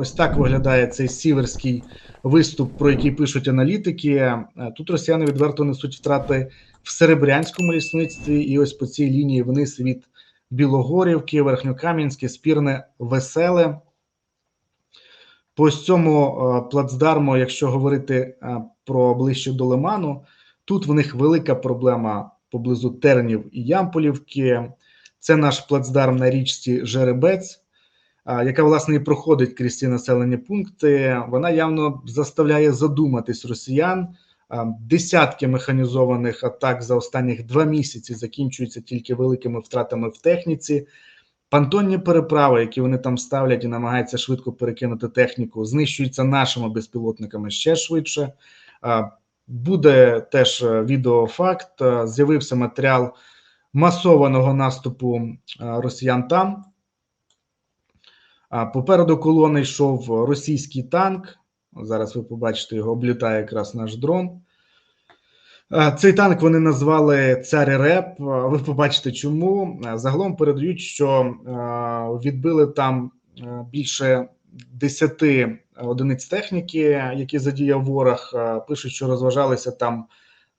ось так виглядає цей сіверський виступ, про який пишуть аналітики. Е, Тут росіяни відверто несуть втрати в Серебрянському лісництві, і ось по цій лінії вниз від Білогорівки, Верхньокам'янське, Спірне, Веселе. По цьому е, плацдарму, якщо говорити е, про ближче до Лиману, тут в них велика проблема поблизу Тернів і Ямполівки. Це наш плацдарм на річці Жеребець, яка власне і проходить крізь ці населені пункти. Вона явно заставляє задуматись росіян. Десятки механізованих атак за останніх два місяці закінчуються тільки великими втратами в техніці. Пантонні переправи, які вони там ставлять і намагаються швидко перекинути техніку, знищуються нашими безпілотниками ще швидше. Буде теж е, відеофакт. Е, З'явився матеріал масованого наступу е, росіян там. Попереду колони йшов російський танк. Зараз ви побачите його, облітає якраз наш дрон. Цей танк вони назвали Цар Реп. Ви побачите, чому. Загалом передають, що відбили там більше 10 одиниць техніки, які задіяв ворог. Пишуть, що розважалися там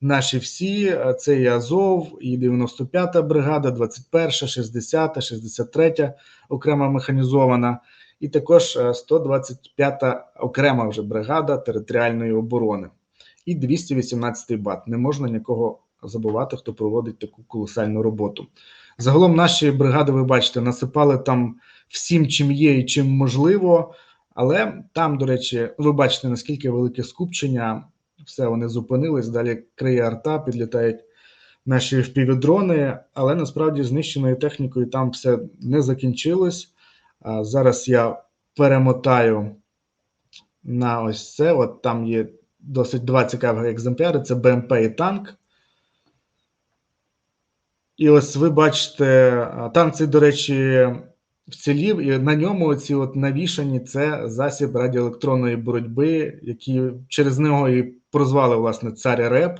наші всі. Це і Азов, і 95-та бригада, 21-та, 60-та, 63-та окрема механізована, і також е, 125-та окрема вже бригада територіальної оборони і 218-й бат. Не можна нікого забувати, хто проводить таку колосальну роботу. Загалом наші бригади, ви бачите, насипали там всім, чим є і чим можливо. Але там, до речі, ви бачите, наскільки велике скупчення. Все, вони зупинились. Далі криє арта, підлітають наші впівдрони, але насправді знищеною технікою там все не закінчилось. Зараз я перемотаю на ось це. От там є досить два цікавих екземпляри: це БМП і танк. І ось ви бачите, танк цей, до речі, вцілів, і на ньому ці от навішані це засіб радіоелектронної боротьби, які через нього і прозвали власне цар реп.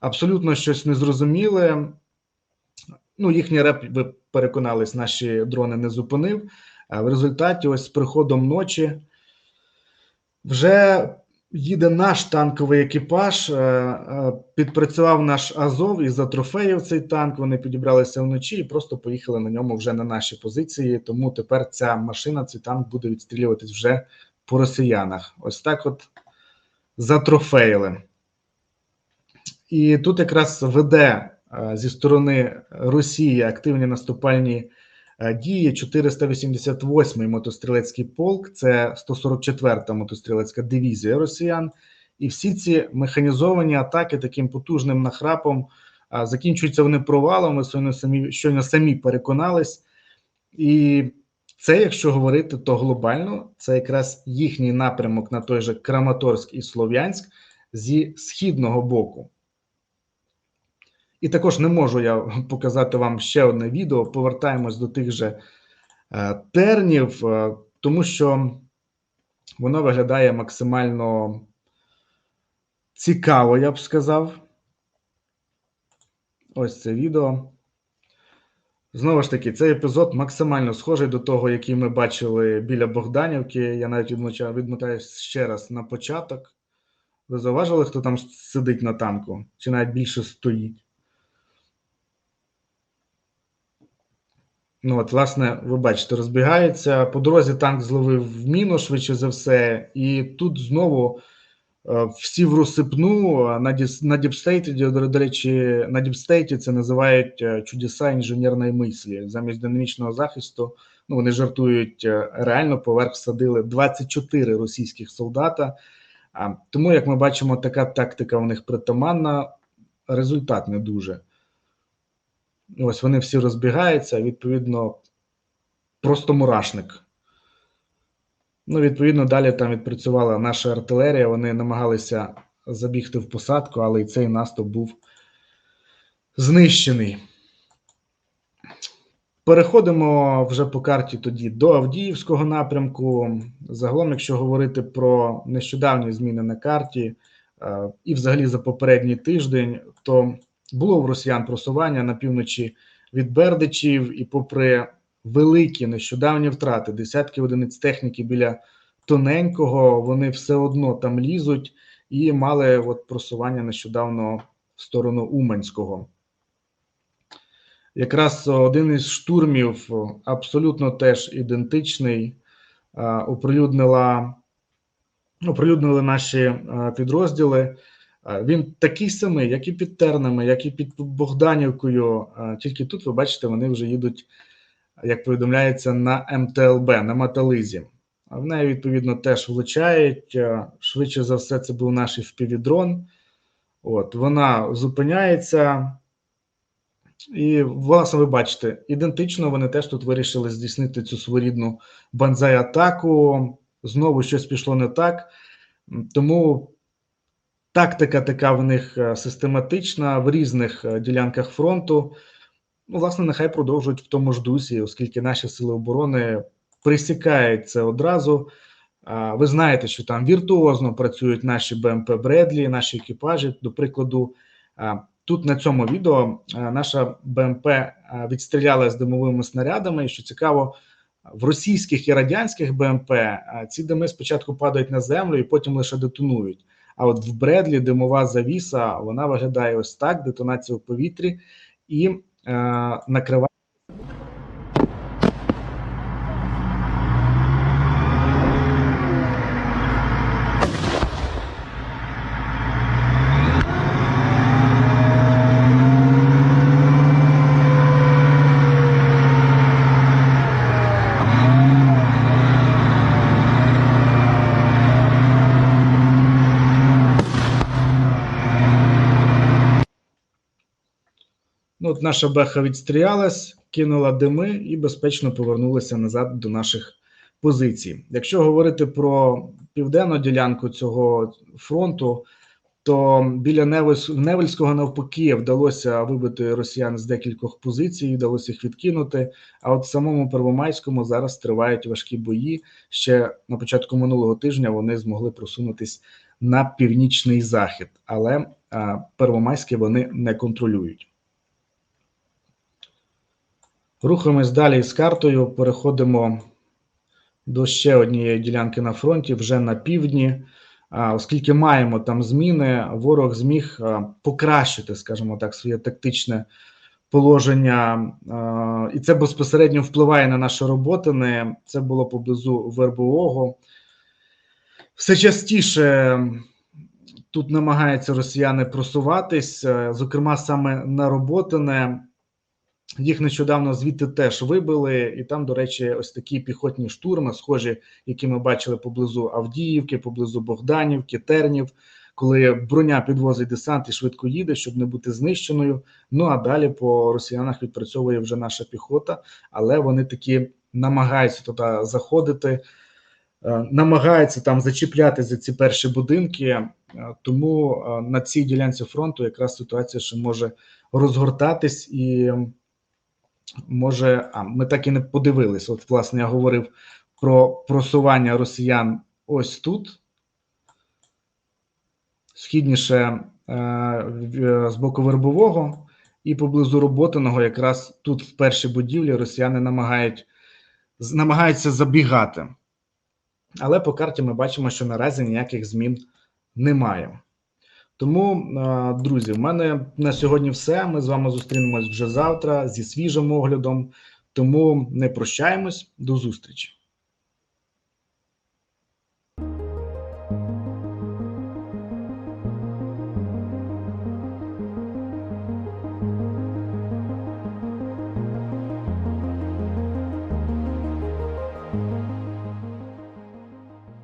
Абсолютно щось незрозуміле. Ну, їхній реп, ви переконались, наші дрони не зупинив. А в результаті, ось з приходом ночі, вже їде наш танковий екіпаж. е, е, Підпрацював наш Азов і затрофеїв цей танк. Вони підібралися вночі і просто поїхали на ньому вже на наші позиції. Тому тепер ця машина, цей танк буде відстрілюватись вже по росіянах. Ось так, от затрофеїли. І тут якраз веде е, зі сторони Росії активні наступальні е, дії 488-й мотострілецький полк, це 144-та мотострілецька дивізія росіян. І всі ці механізовані атаки таким потужним нахрапом закінчуються вони провалом. Ми щойно самі щойно самі переконались. І це, якщо говорити, то глобально це якраз їхній напрямок на той же Краматорськ і Слов'янськ зі східного боку. І також не можу я показати вам ще одне відео. Повертаємось до тих же е, тернів, е, тому що воно виглядає максимально цікаво, я б сказав. Ось це відео. Знову ж таки, цей епізод максимально схожий до того, який ми бачили біля Богданівки. Я навіть відмотаю, відмотаю ще раз на початок. Ви зауважили, хто там сидить на танку? Чи навіть більше стоїть? Ну, от, власне, ви бачите, розбігається. По дорозі танк зловив міну, швидше за все, і тут знову е, всі в розсипну на, на діпстейті, до, речі, на діпстейті це називають е, чудеса інженерної мислі. Замість динамічного захисту, ну, вони жартують, е, реально поверх садили 24 російських солдата. Тому, як ми бачимо, така тактика у них притаманна, результат не дуже. Ось вони всі розбігаються, відповідно, просто мурашник. Ну, відповідно, далі там відпрацювала наша артилерія. Вони намагалися забігти в посадку, але і цей наступ був знищений. Переходимо вже по карті тоді до Авдіївського напрямку. Загалом, якщо говорити про нещодавні зміни на карті, е, і взагалі за попередній тиждень, то було в росіян просування на півночі від Бердичів, і попри великі нещодавні втрати, десятки одиниць техніки біля тоненького, вони все одно там лізуть і мали от просування нещодавно в сторону Уманського. Якраз один із штурмів абсолютно теж ідентичний. Оприлюднила, оприлюднили наші підрозділи. Він такий самий, як і під Тернами, як і під Богданівкою. Тільки тут ви бачите, вони вже їдуть, як повідомляється, на МТЛБ, на Матализі. А в неї, відповідно, теж влучають. Швидше за все, це був наш FPV-дрон. От, вона зупиняється. І, власне, ви бачите, ідентично вони теж тут вирішили здійснити цю своєрідну банзай-атаку. Знову щось пішло не так. Тому тактика така в них е, систематична в різних е, ділянках фронту. Ну, власне, нехай продовжують в тому ж дусі, оскільки наші сили оборони присікають це одразу. Ви знаєте, що там віртуозно працюють наші БМП Бредлі, наші екіпажі. До прикладу, тут на цьому відео наша БМП відстріляла з димовими снарядами. І що цікаво, в російських і радянських БМП ці дими спочатку падають на землю і потім лише детонують. А от в Бредлі димова завіса вона виглядає ось так: детонація в повітрі і е, накриває. От наша беха відстрілялась, кинула дими і безпечно повернулася назад до наших позицій. Якщо говорити про південну ділянку цього фронту, то біля Невельського навпаки вдалося вибити росіян з декількох позицій, вдалося їх відкинути. А от в самому Первомайському зараз тривають важкі бої. Ще на початку минулого тижня вони змогли просунутись на північний захід, але Первомайське вони не контролюють. Рухаємось далі з картою. Переходимо до ще однієї ділянки на фронті, вже на півдні. Оскільки маємо там зміни, ворог зміг покращити, скажімо так, своє тактичне положення, і це безпосередньо впливає на наші роботи. Це було поблизу Вербового. Все частіше тут намагаються росіяни просуватись, зокрема саме на роботине. Їх нещодавно звідти теж вибили, і там, до речі, ось такі піхотні штурми, схожі, які ми бачили поблизу Авдіївки, поблизу Богданівки, Тернів, коли броня підвозить десант і швидко їде, щоб не бути знищеною. Ну а далі по росіянах відпрацьовує вже наша піхота, але вони такі намагаються туди заходити, е, намагаються там зачіпляти за ці перші будинки. Е, Тому е, на цій ділянці фронту якраз ситуація ще може розгортатись і може, а ми так і не подивились. От, власне, я говорив про просування росіян ось тут, східніше е, з боку Вербового і поблизу Роботиного, якраз тут в першій будівлі росіяни намагають, намагаються забігати. Але по карті ми бачимо, що наразі ніяких змін немає. Тому, друзі, в мене на сьогодні все. Ми з вами зустрінемось вже завтра зі свіжим оглядом. Тому не прощаємось. До зустрічі.